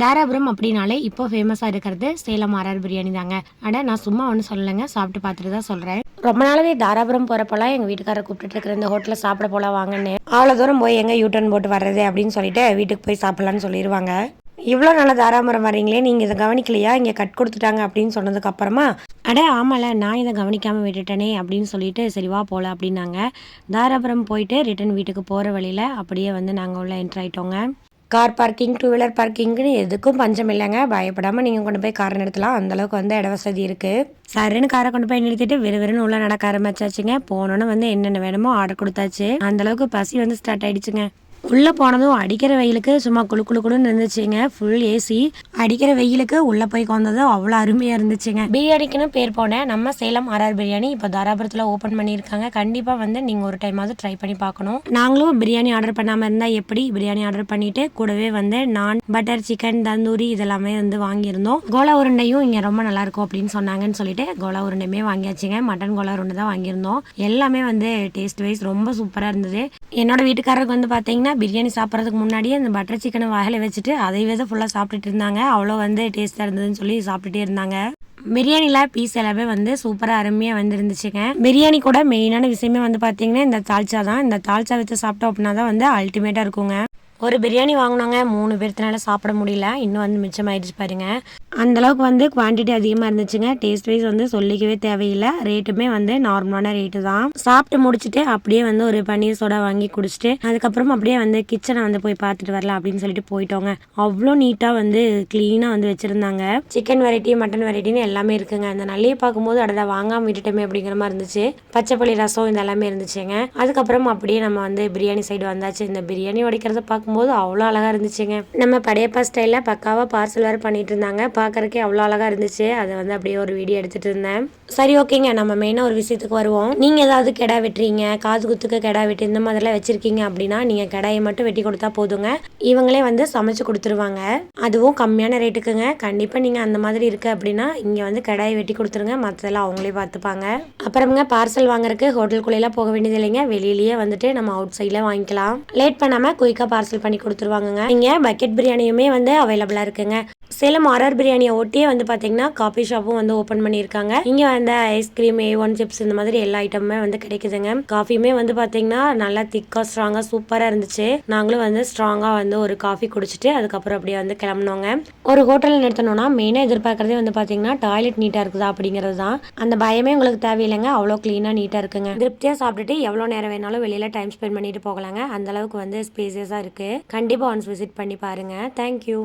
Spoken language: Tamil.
தாராபுரம் அப்படின்னாலே இப்போ ஃபேமஸாக இருக்கிறது சேலம் ஆர்ஆர் பிரியாணி தாங்க. ஆனால் நான் சும்மா ஒன்றும் சொல்லலைங்க. சாப்பிட்டு பார்த்துட்டு தான் சொல்கிறேன் ரொம்ப நாளாவே தாராபுரம் போகிறப்பெல்லாம் எங்கள் வீட்டுக்காரர் கூப்பிட்டு இருக்கிற இந்த ஹோட்டலில் சாப்பிட போகலாம் வாங்கன்னு. அவ்வளோ தூரம் போய் எங்கே யூட்டர்ன் போட்டு வர்றது அப்படின்னு சொல்லிட்டு வீட்டுக்கு போய் சாப்பிட்லான்னு சொல்லிடுவாங்க இவ்வளோ நாளாக தாராபுரம் வரீங்களே நீங்கள் இதை கவனிக்கலையா? இங்கே கட் கொடுத்துட்டாங்க அப்படின்னு சொன்னதுக்கப்புறமா அட ஆமால நான் இதை கவனிக்காமல் விட்டுட்டேனே அப்படின்னு சொல்லிட்டு சரிவா போகல அப்படின்னாங்க. தாராபுரம் போயிட்டு ரிட்டன் வீட்டுக்கு போகிற வழியில் அப்படியே வந்து நாங்கள் உள்ள என்ட்ராயிட்டோங்க கார் பார்க்கிங் டூ வீலர் பார்க்கிங்னு எதுக்கும் பஞ்சம் இல்லைங்க. பயப்படாமல் நீங்கள் கொண்டு போய் காரை நிறுத்தலாம். அந்தளவுக்கு வந்து இட வசதி இருக்குது சரின்னு காரை கொண்டு போய் நிறுத்திட்டு விறுவிறுன்னு உள்ளே நடக்க ஆரம்பிச்சாச்சுங்க. போனோன்னு வந்து என்னென்ன வேணுமோ ஆர்டர் கொடுத்தாச்சு. அந்தளவுக்கு பசி வந்து ஸ்டார்ட் ஆயிடுச்சுங்க. உள்ளே போனதும் அடிக்கிற வெயிலுக்கு சும்மா குளு குழு குளுன்னு இருந்துச்சுங்க. ஃபுல் ஏசி அடிக்கிற வெயிலுக்கு உள்ளே போய் வந்ததும் அவ்வளோ அருமையாக இருந்துச்சுங்க. பிரியாணிக்குன்னு பேர் போனேன் நம்ம சேலம் ஆர்ஆர் பிரியாணி இப்போ தாராபுரத்தில் ஓப்பன் பண்ணியிருக்காங்க. கண்டிப்பாக வந்து நீங்கள் ஒரு டைமாவது ட்ரை பண்ணி பார்க்கணும். நாங்களும் பிரியாணி ஆர்டர் பண்ணாமல் இருந்தால் எப்படி பிரியாணி ஆர்டர் பண்ணிட்டு கூடவே வந்து நான் பட்டர் சிக்கன் தந்தூரி இதெல்லாமே வந்து வாங்கியிருந்தோம். கோலா உருண்டையும் இங்கே ரொம்ப நல்லா இருக்கும் அப்படின்னு சொன்னாங்கன்னு சொல்லிட்டு கோலா உருண்டையுமே வாங்கியாச்சுங்க. மட்டன் கோலா உருண்டை தான் வாங்கியிருந்தோம். எல்லாமே வந்து டேஸ்ட் வைஸ் ரொம்ப சூப்பராக இருந்தது. என்னோடய வீட்டுக்காரருக்கு வந்து பார்த்தீங்கன்னா பிரியாணி சாப்பிட்றதுக்கு முன்னாடியே இந்த பட்டர் சிக்கனை வகையில் வச்சுட்டு அதை வித ஃபுல்லாக சாப்பிட்டுட்டு இருந்தாங்க. அவ்வளோ வந்து டேஸ்ட்டாக இருந்ததுன்னு சொல்லி சாப்பிட்டுட்டே இருந்தாங்க. பிரியாணியில் பீஸ் எல்லாமே வந்து சூப்பராக அருமையாக வந்துருந்துச்சுங்க. பிரியாணி கூட மெயினான விஷயமே வந்து பார்த்தீங்கன்னா இந்த தால்ச்சா தான். இந்த தால்ச்சா வச்சு சாப்பிட்டோம் அப்படின்னா தான் வந்து அல்டிமேட்டாக இருக்குங்க. ஒரு பிரியாணி வாங்கினாங்க மூணு பேர்த்தினால சாப்பிட முடியல. இன்னும் வந்து மிச்சமாயிடுச்சு பாருங்க. அந்தளவுக்கு வந்து குவான்டிட்டி அதிகமாக இருந்துச்சுங்க. டேஸ்ட் வைஸ் வந்து சொல்லிக்கவே தேவையில்லை. ரேட்டுமே வந்து நார்மலான ரேட்டு தான். சாப்பிட்டு முடிச்சுட்டு அப்படியே வந்து ஒரு பன்னீர் சோடா வாங்கி குடிச்சிட்டு அதுக்கப்புறம் அப்படியே வந்து கிச்சனை வந்து போய் பார்த்துட்டு வரலாம் அப்படின்னு சொல்லிட்டு போயிட்டோங்க. அவ்வளோ நீட்டாக வந்து க்ளீனாக வந்து வச்சுருந்தாங்க. சிக்கன் வெரைட்டி மட்டன் வெரைட்டின்னு எல்லாமே இருக்குங்க. அந்த நல்லியை பார்க்கும்போது அடடா வாங்காமல் விட்டுட்டோமே அப்படிங்கிற மாதிரி இருந்துச்சு. பச்சைப்பள்ளி ரசம் இது எல்லாமே இருந்துச்சுங்க. அதுக்கப்புறம் அப்படியே நம்ம வந்து பிரியாணி சைடு வந்தாச்சு. இந்த பிரியாணி உடைக்கிறத பார்க்கும்போது அவ்வளோ அழகாக இருந்துச்சுங்க. நம்ம படையப்பா ஸ்டைலில் பக்காவாக பார்சல் வேறு பண்ணிட்டு இருந்தாங்க. பார்க்கறக்கே அவ்வளோ அழகாக இருந்துச்சு. அதை வந்து அப்படியே ஒரு வீடியோ எடுத்துட்டு இருந்தேன் சரி ஓகேங்க நம்ம மெயினாக ஒரு விஷயத்துக்கு வருவோம். நீங்கள் ஏதாவது கெடா வெட்டுறீங்க காது குத்துக்கு கெடா வெட்டி இந்த மாதிரிலாம் வச்சுருக்கீங்க அப்படின்னா நீங்கள் கெடாயை மட்டும் வெட்டி கொடுத்தா போதுங்க. இவங்களே வந்து சமைச்சு கொடுத்துருவாங்க. அதுவும் கம்மியான ரேட்டுக்குங்க கண்டிப்பாக நீங்கள் அந்த மாதிரி இருக்கு அப்படின்னா இங்கே வந்து கிடாயை வெட்டி கொடுத்துருங்க. மற்றதெல்லாம் அவங்களே பார்த்துப்பாங்க அப்புறமுங்க பார்சல் வாங்குறதுக்கு ஹோட்டலுக்குள்ளேலாம் போக வேண்டியது இல்லைங்க. வெளியிலேயே வந்துட்டு நம்ம அவுட் சைடில் வாங்கிக்கலாம். லேட் பண்ணாமல் குயிக்காக பார்சல் பண்ணி கொடுத்துருவாங்கங்க. இங்கே பக்கெட் பிரியாணியுமே வந்து அவைலபிளாக இருக்குங்க. சேலம் ஆர்ஆர் பிரியாணியை ஒட்டியே வந்து பார்த்தீங்கன்னா காஃபி ஷாப்பும் வந்து ஓப்பன் பண்ணியிருக்காங்க. இங்கே வந்து ஐஸ்கிரீம் ஏ ஒன் சிப்ஸ் இந்த மாதிரி எல்லா ஐட்டமுமே வந்து கிடைக்குதுங்க. காஃபியுமே வந்து பார்த்தீங்கன்னா நல்லா திக்காக ஸ்ட்ராங்காக சூப்பராக இருந்துச்சு. நாங்களும் வந்து ஸ்ட்ராங்காக வந்து ஒரு காஃபி குடிச்சிட்டு அதுக்கப்புறம் அப்படியே வந்து கிளம்பினோங்க. ஒரு ஹோட்டலில் நிறுத்தணும்னா மெயினாக எதிர்பார்க்குறதே வந்து பார்த்தீங்கன்னா டாய்லெட் நீட்டாக இருக்குதா அப்படிங்கிறது தான். அந்த பயமே உங்களுக்கு தேவையில்லைங்க. அவ்வளோ க்ளீனாக நீட்டாக இருக்குங்க. திருப்தியாக சாப்பிட்டுட்டு எவ்வளோ நேரம் வேணாலும் வெளியில் டைம் ஸ்பெண்ட் பண்ணிட்டு போகலாங்க. அந்த அளவுக்கு வந்து ஸ்பேசியஸாக இருக்குது கண்டிப்பாக ஒன்ஸ் விசிட் பண்ணி பாருங்கள் தேங்க்யூ